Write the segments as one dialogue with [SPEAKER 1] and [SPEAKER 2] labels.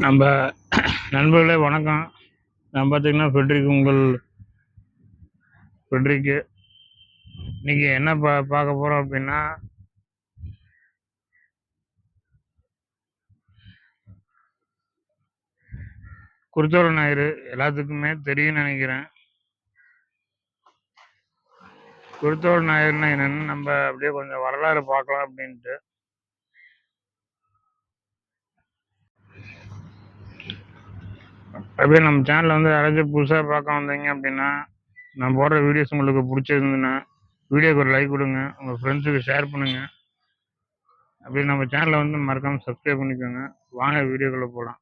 [SPEAKER 1] நம்ம நண்பர்களே வணக்கம். நான் பார்த்தீங்கன்னா ஃபெட்ரிக் உங்கள் ஃபெட்ரிக்கு இன்றைக்கி என்ன பா பார்க்க போகிறோம் அப்படின்னா குருத்தோர ஞாயிறு எல்லாத்துக்குமே தெரியும்னு நினைக்கிறேன். குருத்தோர ஞாயிறுனா என்னென்னு நம்ம அப்படியே கொஞ்சம் வரலாறு பார்க்கலாம் அப்படின்ட்டு. அப்படியே நம்ம சேனலில் வந்து யாராச்சும் புதுசாக பார்க்க வந்தீங்க அப்படின்னா நான் போடுற வீடியோஸ் உங்களுக்கு பிடிச்சிருந்துன்னா வீடியோக்கு ஒரு லைக் கொடுங்க உங்கள் ஃப்ரெண்ட்ஸுக்கு ஷேர் பண்ணுங்கள் அப்படியே நம்ம சேனலை வந்து மறக்காமல் சப்ஸ்கிரைப் பண்ணிக்கோங்க. வாங்க வீடியோக்குள்ளே போகலாம்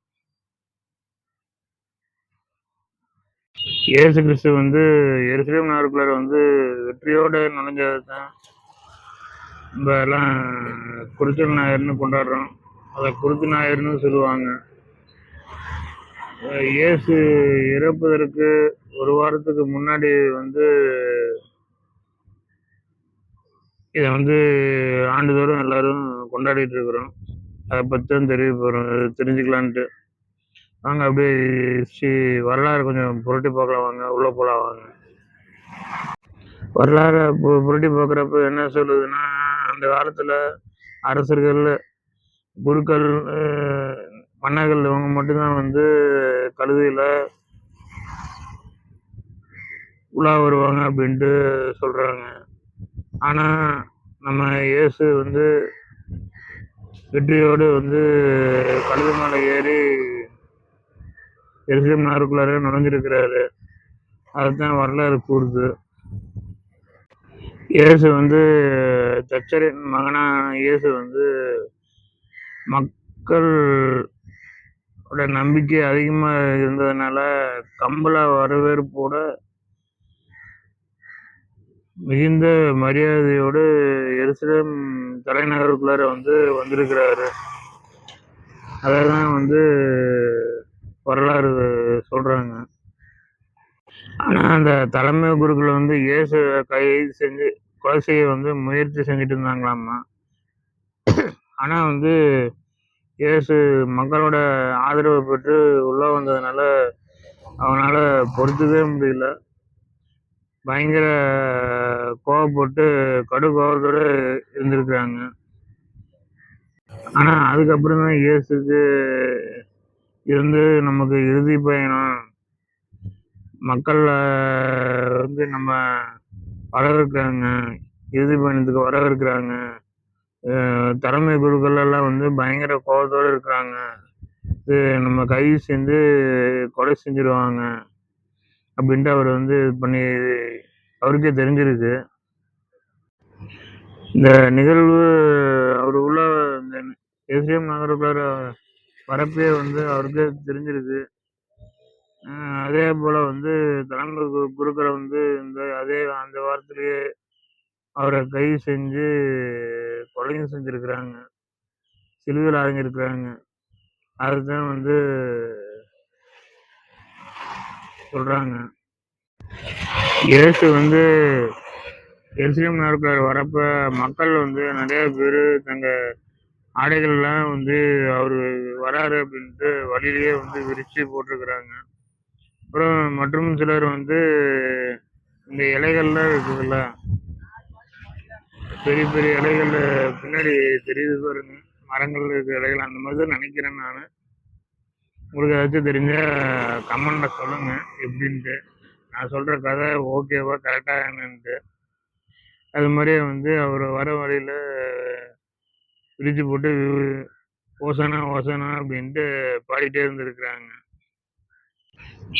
[SPEAKER 1] இயேசு கிறிஸ்து வந்து எருசலேம் நாருக்குள்ளார வந்து வெற்றியோடு நுழைஞ்சது தான் நம்ம எல்லாம் குறிச்சல் நாயர்னு கொண்டாடுறோம். அதை குருத்து நாயர்னு சொல்லுவாங்க. இயேசு இறப்பதற்கு ஒரு வாரத்துக்கு முன்னாடி வந்து இதை வந்து ஆண்டுதோறும் எல்லாரும் கொண்டாடிட்டு இருக்கிறோம். அதை பற்றி தான் தெரிய போகிறோம் தெரிஞ்சுக்கலான்ட்டு. வாங்க அப்படியே ஸ்ரீ வரலாறு கொஞ்சம் புரட்டி பார்க்கலாம் வாங்க. உள்ளே போகலாம் வாங்க. வரலாறு புரட்டி பார்க்குறப்ப என்ன சொல்லுதுன்னா அந்த காலத்தில் அரசர்கள் குருக்கள் மன்னர்கள் இவங்க மட்டும்தான் வந்து கழுதையில் உலா வருவாங்க அப்படின்ட்டு சொல்கிறாங்க ஆனால் நம்ம இயேசு வந்து வெற்றியோடு வந்து கழுது மேலே ஏறி எரிசம் நாருக்குள்ளார நுழைஞ்சிருக்கிறாரு. அதுதான் வரலாறு கூறுது. இயேசு வந்து தச்சரின் மகனான இயேசு வந்து மக்கள் மக்களோட நம்பிக்கை அதிகமாக இருந்ததுனால கம்பள வரவேற்போட மிகுந்த மரியாதையோடு எருசலேம் தலைநகருக்குள்ளார வந்து வந்திருக்கிறாரு. அதை தான் வந்து வரலாறு சொல்கிறாங்க ஆனால் அந்த தலைமை குருக்கள் வந்து இயேசு கைது செஞ்சு கொலை செய்ய வந்து முயற்சி செஞ்சுட்டு இருந்தாங்களாமா? ஆனால் வந்து இயேசு மக்களோட ஆதரவு பெற்று உள்ளே வந்ததுனால அவனால் பொறுத்துக்கவே முடியல. பயங்கர கோவப்பட்டு கடு கோபத்தோடு இருந்திருக்கிறாங்க. ஆனால் அதுக்கப்புறம் தான் இயேசுக்கு இருந்து நமக்கு இறுதி பயணம். மக்கள் வந்து நம்ம வரவேற்கிறாங்க. இறுதி பயணத்துக்கு வரவேற்கிறாங்க. தலைமை குருக்கள் எல்லாம் வந்து பயங்கர கோபத்தோடு இருக்கிறாங்க இது நம்ம கை சேர்ந்து கொலை செஞ்சிருவாங்க அப்படின்ட்டு அவர் வந்து இது பண்ணி அவருக்கே தெரிஞ்சிருக்கு. இந்த நிகழ்வு அவர் உள்ள இந்த எஸ்டிஎம் நகருக்குள்ளார வரப்பே வந்து அவருக்கே தெரிஞ்சிருக்கு. அதே போல வந்து தலைமை குருக்களை வந்து இந்த அதே அந்த வாரத்திலேயே அவரை கைது செஞ்சு கொலையும் செஞ்சுருக்குறாங்க. சிலுவையில் அடைஞ்சிருக்கிறாங்க அதுதான் வந்து சொல்கிறாங்க இயேசு வந்து எரிசிலம் நாட்கள் வரப்போ மக்கள் வந்து நிறைய பேர் தங்கள் ஆடைகள்லாம் வந்து அவர் வராரு அப்படின்ட்டு வழியிலேயே வந்து விரிச்சு போட்டிருக்கிறாங்க. அப்புறம் மற்றும் சிலர் வந்து இந்த இலைகள்லாம் இருக்குதுல்ல பெரிய பெரிய இலைகள் பின்னாடி தெரியுது பாருங்க. மரங்கள் இருக்கிற இலைகள். அந்த மாதிரி தான் நினைக்கிறேன் நான். உங்களுக்கு ஏதாச்சும் தெரிஞ்ச கமெண்ட்ல சொல்லுங்க. எப்படின்ட்டு. நான் சொல்ற கதை ஓகேவா கரெக்டாக என்னன்ட்டு. அது மாதிரியே வந்து அவர் வர வழியில் பிரித்து போட்டு ஓசனா ஓசனா அப்படின்ட்டு பாடிட்டே இருந்திருக்கிறாங்க.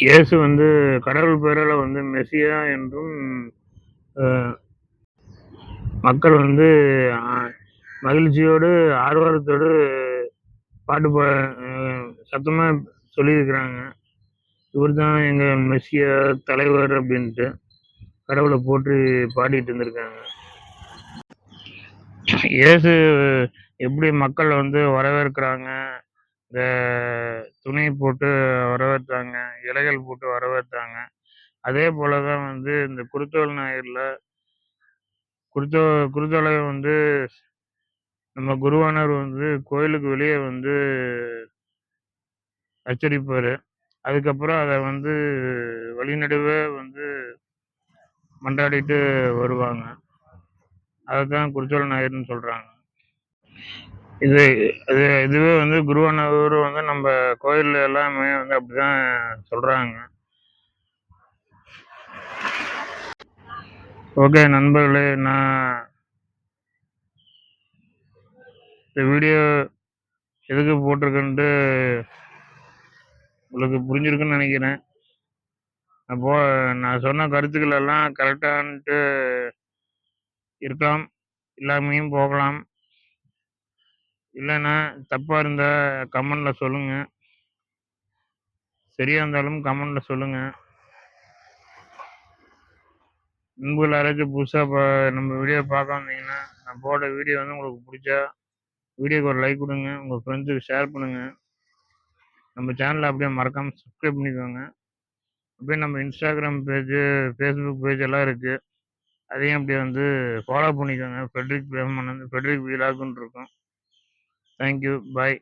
[SPEAKER 1] இயேசு வந்து கடவுள் பேரால் வந்து மெசியா என்றும் மக்கள் வந்து மகிழ்ச்சியோடு ஆர்வத்தோடு பாட்டு பா சத்தமாக சொல்லியிருக்கிறாங்க. இவர் தான் எங்கள் மெஸ்ஸியா தலைவர் அப்படின்ட்டு கடவுளை போட்டு பாடிட்டு இருந்திருக்காங்க. இயேசு எப்படி மக்கள் வந்து வரவேற்கிறாங்க? இந்த துணி போட்டு வரவேற்றாங்க இலைகள் போட்டு வரவேற்றாங்க. அதே போல தான் வந்து இந்த குருத்தோல் நாயரில் குருத்தோ குருத்தோலை வந்து நம்ம குருவானவர் வந்து கோயிலுக்கு வெளியே வந்து அச்சரிப்பார் அதுக்கப்புறம் அதை வந்து வழிநடுவே வந்து மன்றாடிட்டு வருவாங்க. அதுதான் குருச்சோல நாயர்னு ஞாயிறுன்னு சொல்கிறாங்க இது இது இதுவே வந்து குருவானவர் வந்து நம்ம கோயிலில் எல்லாமே வந்து அப்படிதான் சொல்கிறாங்க ஓகே நண்பர்களே நான் இந்த வீடியோ எதுக்கு போட்டிருக்கேன்ட்டு உங்களுக்கு புரிஞ்சிருக்குன்னு நினைக்கிறேன். அப்போ நான் சொன்ன கருத்துக்கள் எல்லாம் கரெக்டான்ட்டு இருக்கலாம் இல்லாமையும் போகலாம். இல்லைன்னா தப்பாக இருந்தால் கமெண்டில் சொல்லுங்கள் சரியாக இருந்தாலும் கமெண்டில் சொல்லுங்கள் நண்பர்கள் யாராச்சும் புதுசாக பா நம்ம வீடியோ பார்க்க வந்தீங்கன்னா நான் போட வீடியோ வந்து உங்களுக்கு பிடிச்சா வீடியோக்கு ஒரு லைக் கொடுங்க உங்கள் ஃப்ரெண்ட்ஸுக்கு ஷேர் பண்ணுங்கள் நம்ம சேனலை அப்படியே மறக்காமல் சப்ஸ்கிரைப் பண்ணிக்கோங்க. அப்படியே நம்ம இன்ஸ்டாகிராம் பேஜு ஃபேஸ்புக் பேஜ் எல்லாம் இருக்குது அதையும் அப்படியே வந்து ஃபாலோ பண்ணிக்கோங்க. ஃபெட்ரிக் பிரேமன் வந்து ஃபெட்ரிக் வீலாகுன்னு இருக்கும் தேங்க்யூ பாய்